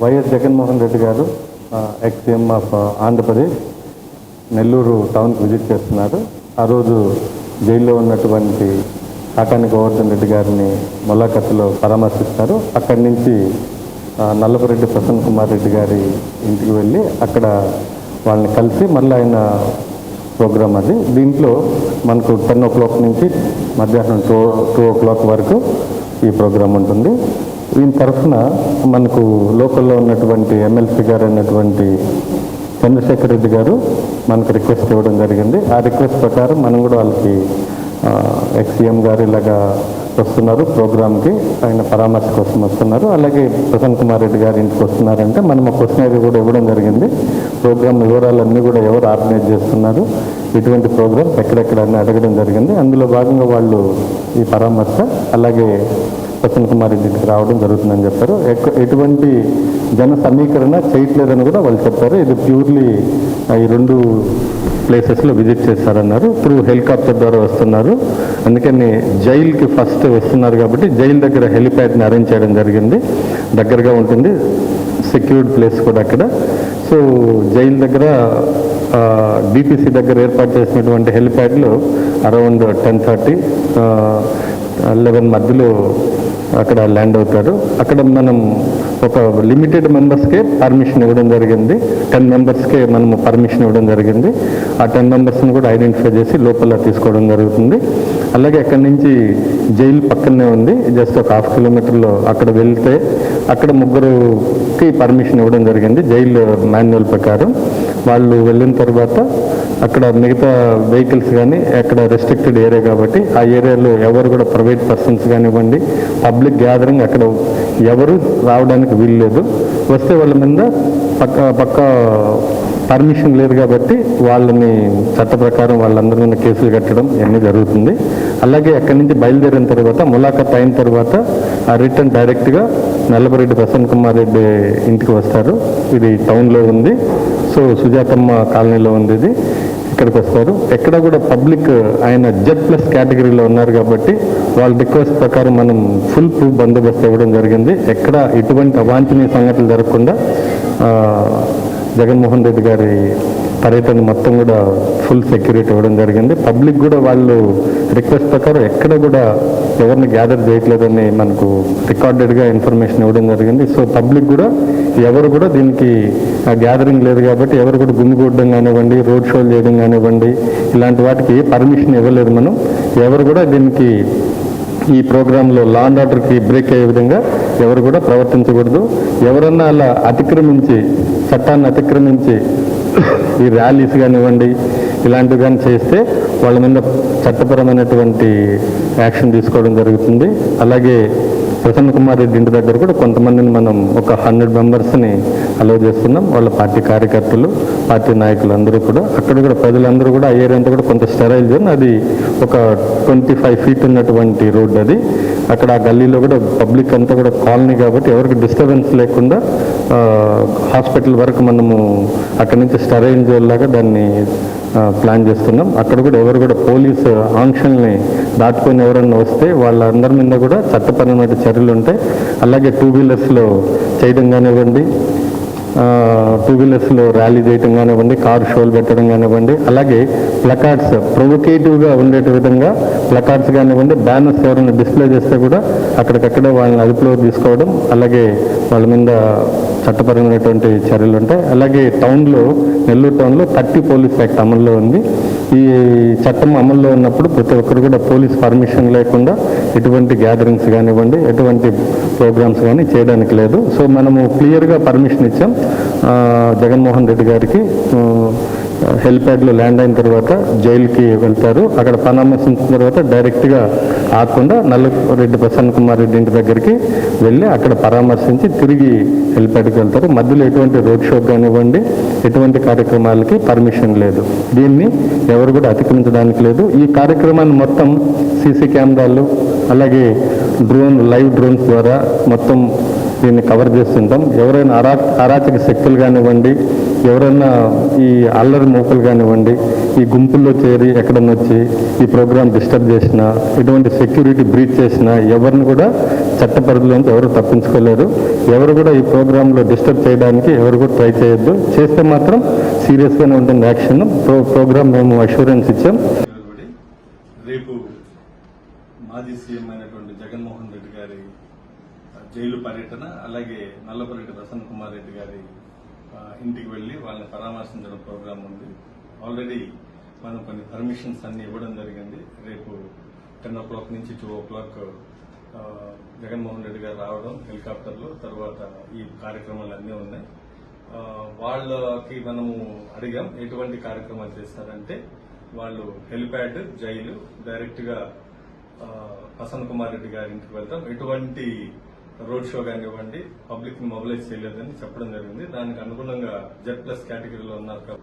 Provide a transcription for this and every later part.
YS Jaganmohan Reddy గారు XM of Andhra Pradesh Nellore టౌన్కి visit చేస్తున్నారు. ఆ రోజు జైల్లో ఉన్నటువంటి కాకాని గోవర్ధన్ రెడ్డి గారిని ములాఖత్తులో పరామర్శిస్తారు. అక్కడి నుంచి నల్లపరెడ్డి నల్లపురెడ్డి ప్రసన్న కుమార్ రెడ్డి గారి ఇంటికి వెళ్ళి అక్కడ వాళ్ళని కలిసి మళ్ళీ ఆయన ప్రోగ్రామ్ అది. దీంట్లో మనకు టెన్ ఓ క్లాక్ నుంచి మధ్యాహ్నం టూ టూ ఓ క్లాక్ వరకు ఈ ప్రోగ్రాం ఉంటుంది. దీని తరఫున మనకు లోకల్లో ఉన్నటువంటి ఎమ్మెల్సీ గారు అయినటువంటి చంద్రశేఖర్ రెడ్డి గారు మనకు రిక్వెస్ట్ ఇవ్వడం జరిగింది. ఆ రిక్వెస్ట్ ప్రకారం మనం కూడా వాళ్ళకి ఎక్స్సీఎం గారు ఇలాగా వస్తున్నారు ప్రోగ్రామ్కి. ఆయన పరామర్శ కోసం వస్తున్నారు. అలాగే ప్రసన్న కుమార్ రెడ్డి గారి ఇంటికి వస్తున్నారంటే మనం ఒక క్వశ్చనరీ కూడా ఇవ్వడం జరిగింది. ప్రోగ్రామ్ వివరాలన్నీ కూడా ఎవరు ఆర్గనైజ్ చేస్తున్నారు? ఇటువంటి ప్రోగ్రామ్స్ ఎక్కడెక్కడ అడగడం జరిగింది. అందులో భాగంగా వాళ్ళు ఈ పరామర్శ అలాగే ప్రసన్న కుమార్ ఇంటికి రావడం జరుగుతుందని చెప్పారు. ఎటువంటి జన సమీకరణ చేయట్లేదని కూడా వాళ్ళు చెప్పారు. ఇది ప్యూర్లీ ఈ రెండు ప్లేసెస్లో విజిట్ చేస్తారన్నారు ఇప్పుడు హెలికాప్టర్ ద్వారా వస్తున్నారు. అందుకని జైలుకి ఫస్ట్ వస్తున్నారు కాబట్టి జైలు దగ్గర హెలిప్యాడ్ని అరేంజ్ చేయడం జరిగింది. దగ్గరగా ఉంటుంది. సెక్యూర్డ్ ప్లేస్ కూడా అక్కడ. సో జైలు దగ్గర బీపీసీ దగ్గర ఏర్పాటు చేసినటువంటి హెలిప్యాడ్లో అరౌండ్ టెన్ థర్టీ లెవెన్ మధ్యలో అక్కడ ల్యాండ్ అవుతారు. అక్కడ మనం ఒక లిమిటెడ్ మెంబర్స్కే పర్మిషన్ ఇవ్వడం జరిగింది. టెన్ మెంబర్స్కే మనము పర్మిషన్ ఇవ్వడం జరిగింది. ఆ టెన్ మెంబర్స్ని కూడా ఐడెంటిఫై చేసి లోపల తీసుకోవడం జరుగుతుంది. అలాగే అక్కడి నుంచి జైలు పక్కనే ఉంది. జస్ట్ ఒక హాఫ్ కిలోమీటర్లో అక్కడ వెళ్తే అక్కడ ముగ్గురుకి పర్మిషన్ ఇవ్వడం జరిగింది. జైలు మాన్యువల్ ప్రకారం. వాళ్ళు వెళ్ళిన తర్వాత అక్కడ మిగతా వెహికల్స్ కానీ అక్కడ రెస్ట్రిక్టెడ్ ఏరియా కాబట్టి ఆ ఏరియాలో ఎవరు కూడా ప్రైవేట్ పర్సన్స్ కానివ్వండి పబ్లిక్ గ్యాదరింగ్ అక్కడ ఎవరు రావడానికి వీలు లేదు. వస్తే వాళ్ళ మీద పక్క పక్క పర్మిషన్ లేదు కాబట్టి వాళ్ళని చట్ట ప్రకారం వాళ్ళందరి మీద కేసులు కట్టడం ఇవన్నీ జరుగుతుంది. అలాగే అక్కడి నుంచి బయలుదేరిన తర్వాత ములాఖత్ అయిన తర్వాత ఆ రిటర్న్ డైరెక్ట్గా నల్లబరెడ్డి ప్రసన్న కుమార్ రెడ్డి ఇంటికి వస్తారు. ఇది టౌన్లో ఉంది. సో సుజాతమ్మ కాలనీలో ఉంది ఇది. ఇక్కడికి వస్తారు ఎక్కడ కూడా పబ్లిక్ ఆయన జెడ్ ప్లస్ కేటగిరీలో ఉన్నారు కాబట్టి వాళ్ళ రిక్వెస్ట్ ప్రకారం మనం ఫుల్ ప్రూఫ్ బందోబస్తు ఇవ్వడం జరిగింది. ఎక్కడ ఎటువంటి అవాంఛనీయ సంఘటనలు జరగకుండా జగన్మోహన్ రెడ్డి గారి పర్యటన మొత్తం కూడా ఫుల్ సెక్యూరిటీ ఇవ్వడం జరిగింది. పబ్లిక్ కూడా వాళ్ళు రిక్వెస్ట్ ప్రకారం ఎక్కడ కూడా ఎవరిని గ్యాదర్ చేయట్లేదని మనకు రికార్డెడ్గా ఇన్ఫర్మేషన్ ఇవ్వడం జరిగింది. సో పబ్లిక్ కూడా ఎవరు కూడా దీనికి గ్యాదరింగ్ లేదు కాబట్టి ఎవరు కూడా గుమిగూడడం కానివ్వండి రోడ్ షోలు చేయడం కానివ్వండి ఇలాంటి వాటికి పర్మిషన్ ఇవ్వలేదు మనం. ఎవరు కూడా దీనికి ఈ ప్రోగ్రాంలో లా అండ్ ఆర్డర్కి బ్రేక్ అయ్యే విధంగా ఎవరు కూడా ప్రవర్తించకూడదు. ఎవరన్నా అలా అతిక్రమించి చట్టాన్ని అతిక్రమించి ఈ ర్యాలీస్ కానివ్వండి ఇలాంటివి కానీ చేస్తే వాళ్ళ మీద చట్టపరమైనటువంటి యాక్షన్ తీసుకోవడం జరుగుతుంది. అలాగే ప్రసన్న కుమార్ రెడ్డి ఇంటి దగ్గర కూడా కొంతమందిని మనం ఒక హండ్రెడ్ మెంబర్స్ని అలో చేస్తున్నాం. వాళ్ళ పార్టీ కార్యకర్తలు పార్టీ నాయకులు అందరూ కూడా అక్కడ కూడా ప్రజలందరూ కూడా ఆ ఏరియా అంతా కూడా కొంత స్టెరైల్ జోన్ అది ఒక ట్వంటీ ఫైవ్ ఫీట్ ఉన్నటువంటి రోడ్ అది. అక్కడ ఆ గల్లీలో కూడా పబ్లిక్ అంతా కూడా కాలనీ కాబట్టి ఎవరికి డిస్టర్బెన్స్ లేకుండా హాస్పిటల్ వరకు మనము అక్కడి నుంచి స్టెరైల్ జోన్ లాగా దాన్ని ప్లాన్ చేస్తున్నాం. అక్కడ కూడా ఎవరు కూడా పోలీసు ఆంక్షల్ని దాటుకొని ఎవరన్నా వస్తే వాళ్ళందరి మీద కూడా చట్టపరమైన చర్యలు ఉంటాయి. అలాగే టూ వీలర్స్లో చేయడం కానివ్వండి టూ వీలర్స్లో ర్యాలీ చేయడం కానివ్వండి కార్ షోలు పెట్టడం కానివ్వండి అలాగే ప్లకార్డ్స్ ప్రొవొకేటివ్గా ఉండే విధంగా ప్లకార్డ్స్ కానివ్వండి బ్యానర్స్ ఎవరైనా డిస్ప్లే చేస్తే కూడా అక్కడికక్కడే వాళ్ళని అదుపులో తీసుకోవడం అలాగే వాళ్ళ మీద చట్టపరమైనటువంటి చర్యలు ఉంటాయి అలాగే టౌన్లో నెల్లూరు టౌన్లో థర్టీ పోలీస్ యాక్ట్ అమల్లో ఉంది. ఈ చట్టం అమల్లో ఉన్నప్పుడు ప్రతి ఒక్కరు కూడా పోలీస్ పర్మిషన్ లేకుండా ఎటువంటి గ్యాదరింగ్స్ కానివ్వండి ఎటువంటి ప్రోగ్రామ్స్ కానీ చేయడానికి లేదు. సో మనము క్లియర్గా పర్మిషన్ ఇచ్చాం. జగన్మోహన్ రెడ్డి గారికి హెల్ప్యాడ్లో ల్యాండ్ అయిన తర్వాత జైలుకి వెళ్తారు. అక్కడ పరామర్శించిన తర్వాత డైరెక్ట్గా ఆకుండా నల్లరెడ్డి ప్రసన్న కుమార్ రెడ్డి ఇంటి దగ్గరికి వెళ్ళి అక్కడ పరామర్శించి తిరిగి హెల్ప్యాడ్కి వెళ్తారు. మధ్యలో ఎటువంటి రోడ్ షో కానివ్వండి ఎటువంటి కార్యక్రమాలకి పర్మిషన్ లేదు. దీన్ని ఎవరు కూడా అతిక్రమించడానికి లేదు. ఈ కార్యక్రమాన్ని మొత్తం సీసీ కెమెరాలు అలాగే డ్రోన్ లైవ్ డ్రోన్స్ ద్వారా మొత్తం దీన్ని కవర్ చేస్తుంటాం. ఎవరైనా అరా అరాచక శక్తులు కానివ్వండి ఎవరైనా ఈ అల్లరి మూకలు కానివ్వండి ఈ గుంపుల్లో చేరి ఎక్కడన్నా వచ్చి ఈ ప్రోగ్రామ్ డిస్టర్బ్ చేసినా ఎటువంటి సెక్యూరిటీ బ్రీచ్ చేసినా ఎవరిని కూడా చట్ట పరిధిలోంచి ఎవరు తప్పించుకోలేరు ఎవరు కూడా ఈ ప్రోగ్రాంలో డిస్టర్బ్ చేయడానికి ఎవరు కూడా ట్రై చేయొద్దు. చేస్తే మాత్రం సీరియస్గానే ఉంటుంది యాక్షన్. ప్రో ప్రోగ్రామ్ మేము అష్యూరెన్స్ ఇచ్చాం. రేపు మాజీ సీఎం అయినటువంటి జగన్మోహన్ రెడ్డి గారి జైలు పర్యటన అలాగే నల్లపరెడ్డి ప్రసన్న కుమార్ రెడ్డి గారి ఇంటికి వెళ్ళి వాళ్ళని పరామర్శించడం ప్రోగ్రాం ఉంది. ఆల్రెడీ మనం కొన్ని పర్మిషన్స్ అన్ని ఇవ్వడం జరిగింది. రేపు టెన్ ఓ క్లాక్ నుంచి two o'clock Jaganmohan Reddy గారు రావడం హెలికాప్టర్లో తర్వాత ఈ కార్యక్రమాలు అన్నీ ఉన్నాయి వాళ్ళకి మనము అడిగాం ఎటువంటి కార్యక్రమాలు చేస్తారంటే వాళ్ళు హెలిప్యాడ్ జైలు డైరెక్ట్గా ప్రసన్న కుమార్ రెడ్డి గారి ఇంటికి వెళ్తాం. ఎటువంటి రోడ్ షో కానివ్వండి పబ్లిక్ని మొబిలైజ్ చేయలేదని చెప్పడం జరిగింది. దానికి అనుగుణంగా జెడ్ ప్లస్ కేటగిరీలో ఉన్నారు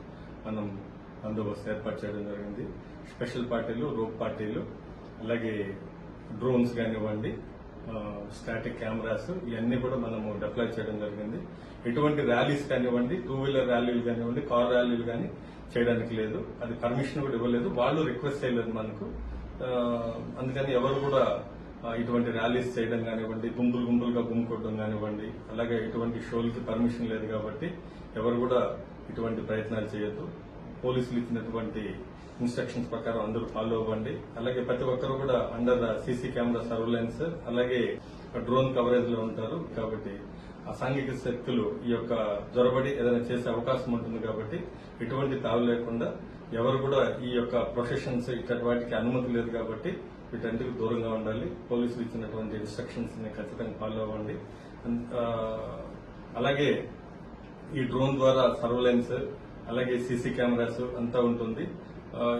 మనం బందోబస్తు ఏర్పాటు చేయడం జరిగింది. స్పెషల్ పార్టీలు రోప్ పార్టీలు అలాగే డ్రోన్స్ కానివ్వండి స్టాటిక్ కెమెరాస్ ఇవన్నీ కూడా మనము డిప్లాయ్ చేయడం జరిగింది. ఎటువంటి ర్యాలీస్ కానివ్వండి టూ వీలర్ ర్యాలీలు కానివ్వండి కార్ ర్యాలీలు కానీ చేయడానికి లేదు. అది పర్మిషన్ కూడా ఇవ్వలేదు. వాళ్ళు రిక్వెస్ట్ చేయలేదు మనకు. అందుకని ఎవరు కూడా ఇటువంటి ర్యాలీస్ చేయడం కానివ్వండి గుంపులు గుంపులుగా గుమ్ముకోవడం కానివ్వండి అలాగే ఇటువంటి షోలకి పర్మిషన్ లేదు కాబట్టి ఎవరు కూడా ఇటువంటి ప్రయత్నాలు చేయొద్దు. పోలీసులు ఇచ్చినటువంటి ఇన్స్ట్రక్షన్స్ ప్రకారం అందరూ ఫాలో అవ్వండి. అలాగే ప్రతి ఒక్కరు కూడా అండర్ సీసీ కెమెరా సర్వేలెన్స్ అలాగే డ్రోన్ కవరేజ్లో ఉంటారు. కాబట్టి అసాంఘిక శక్తులు ఈ యొక్క జొరబడి ఏదైనా చేసే అవకాశం ఉంటుంది కాబట్టి ఎటువంటి తావు లేకుండా ఎవరు కూడా ఈ యొక్క ప్రొఫెషన్స్ ఇట్లాంటి వాటికి అనుమతి లేదు కాబట్టి వీటన్నిటికి దూరంగా ఉండాలి. పోలీసులు ఇచ్చినటువంటి ఇన్స్ట్రక్షన్స్ని ఖచ్చితంగా ఫాలో అవ్వండి. అలాగే ఈ డ్రోన్ ద్వారా సర్వలెన్స్ అలాగే సీసీ కెమెరాస్ అంతా ఉంటుంది.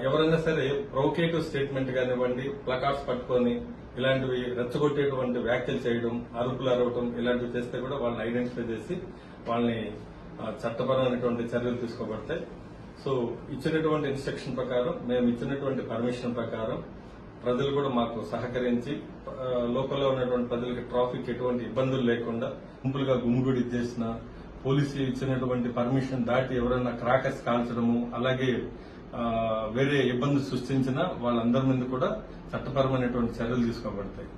ఎవరైనా సరే ప్రొకేటివ్ స్టేట్మెంట్ కానివ్వండి ప్లకార్డ్స్ పట్టుకొని ఇలాంటివి రెచ్చగొట్టేటువంటి వ్యాఖ్యలు చేయడం అరుపులు అరవటం ఇలాంటివి చేస్తే కూడా వాళ్ళని ఐడెంటిఫై చేసి వాళ్ళని చట్టపరమైనటువంటి చర్యలు తీసుకోబడతాయి. సో ఇచ్చినటువంటి ఇన్స్ట్రక్షన్ ప్రకారం మేము ఇచ్చినటువంటి పర్మిషన్ ప్రకారం ప్రజలు కూడా మాకు సహకరించి లోకల్లో ఉన్నటువంటి ప్రజలకు ట్రాఫిక్ ఎటువంటి ఇబ్బందులు లేకుండా గుంపులుగా గుమ్మిగుడి చేసిన పోలీసులు ఇచ్చినటువంటి పర్మిషన్ దాటి ఎవరైనా క్రాకర్స్ కాల్చడము అలాగే వేరే ఇబ్బంది సృష్టించినా వాళ్ళందరి మీద కూడా చట్టపరమైనటువంటి చర్యలు తీసుకోబడతాయి.